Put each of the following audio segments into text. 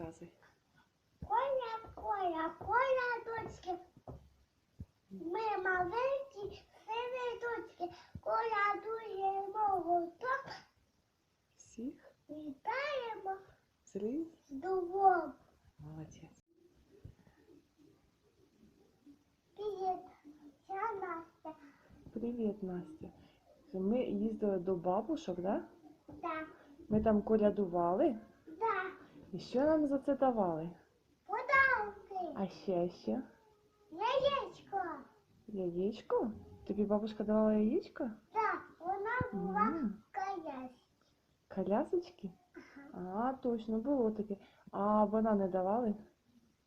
розказуй. Коля, Коля, Коля, дочки. Ми маленькі, сини дочки. Коля дуже много. Всіх Вітаємо з домом. Молодець. Привіт, я Настя. Привіт, Настя. Ми їздили до бабушок, да? Да, Ми там колядували. І що нам за це давали? подарунки. А ще ще? Яєчко. Яєчко? Тобі бабушка давала яєчко? Да, вона була М, колясь. Колясочки? А, точно, було таке. А банани давали?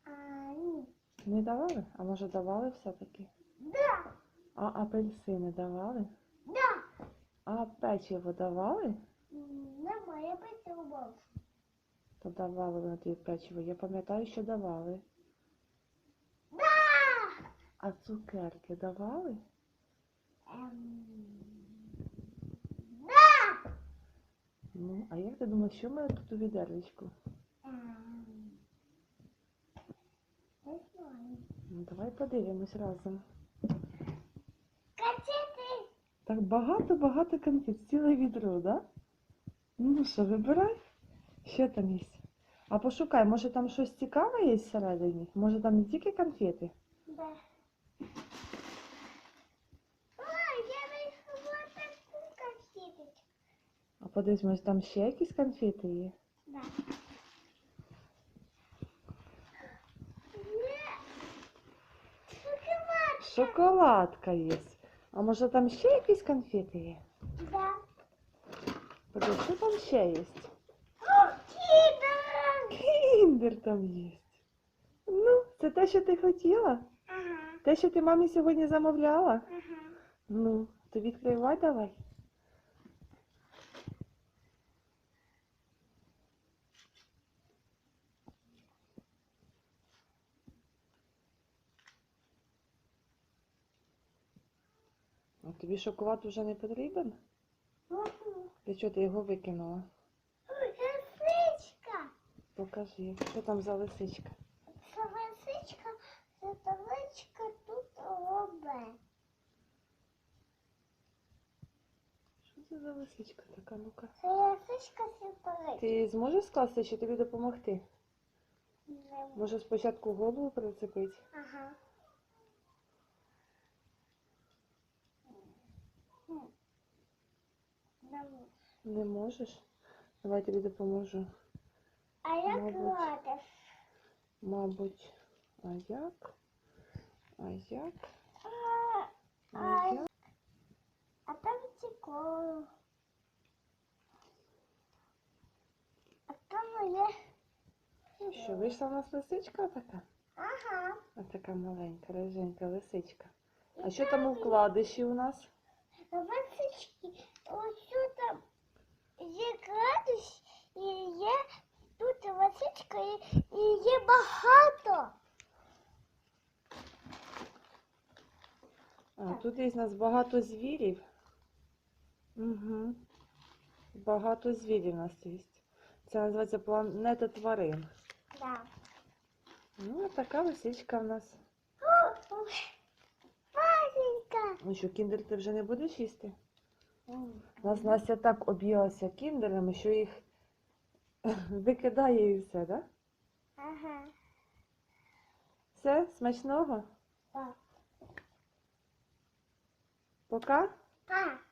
А, ні. Не давали? А може давали все-таки? Да, А апельсини давали? да. А печиво давали? Немає поцілував. То давали вони тобі печиво. Я пам'ятаю, що давали. Да! А цукерки давали? Да! Ну, а як ти думаєш, що ми тут у відеречку? Ем, Ну, давай подивимось разом. Качети. Так багато-багато конфет, ціле відро, да? Ну що, вибирай, що там є. А пошукай, може там щось цікаве є всередині? Може там не тільки конфети? Да. Ой, я вийшла таку качеточку. А подивись, може там ще якісь конфети є? Да. Не. Шоколад. Шоколадка є. А може там ще якісь конфети є? Да. Подивись, що там ще є? О. Кіндер там є. Ну, це те, що ти хотіла? Ага, Те, що ти мамі сьогодні замовляла? ага. Ну, то відкривай давай. А тобі шоколад вже не потрібен? Для чого ти його викинула? Лисичка. Покажи, що там за лисичка. Це лисичка, це табличка тут робе. Що це за лисичка така? Ну-ка. Це лисичка сепарить. Ти зможеш скласти, чи тобі допомогти? Не. Може спочатку голову прицепити? Ага. Не можеш? Давай я тобі допоможу. А як Мабуть. Мабуть. А як? А як? А, А як? а там цікаво. А там є. Що, вийшла в нас лисичка така? Ага. А така маленька, риженька лисичка. А що там у вкладиші у нас? Лисички, ось що там є градус, і є тут лисичка, і, і є багато. А, тут є у нас багато звірів. Угу. Багато звірів у нас є. Це називається планета тварин. Да. Ну, така лисичка в нас. Маленька. Ну що, кіндер ти вже не будеш їсти? У нас Настя так об'їлася кіндерами, що їх викидає і все, да? Ага. Все, смачного. Так. Пока. Пока.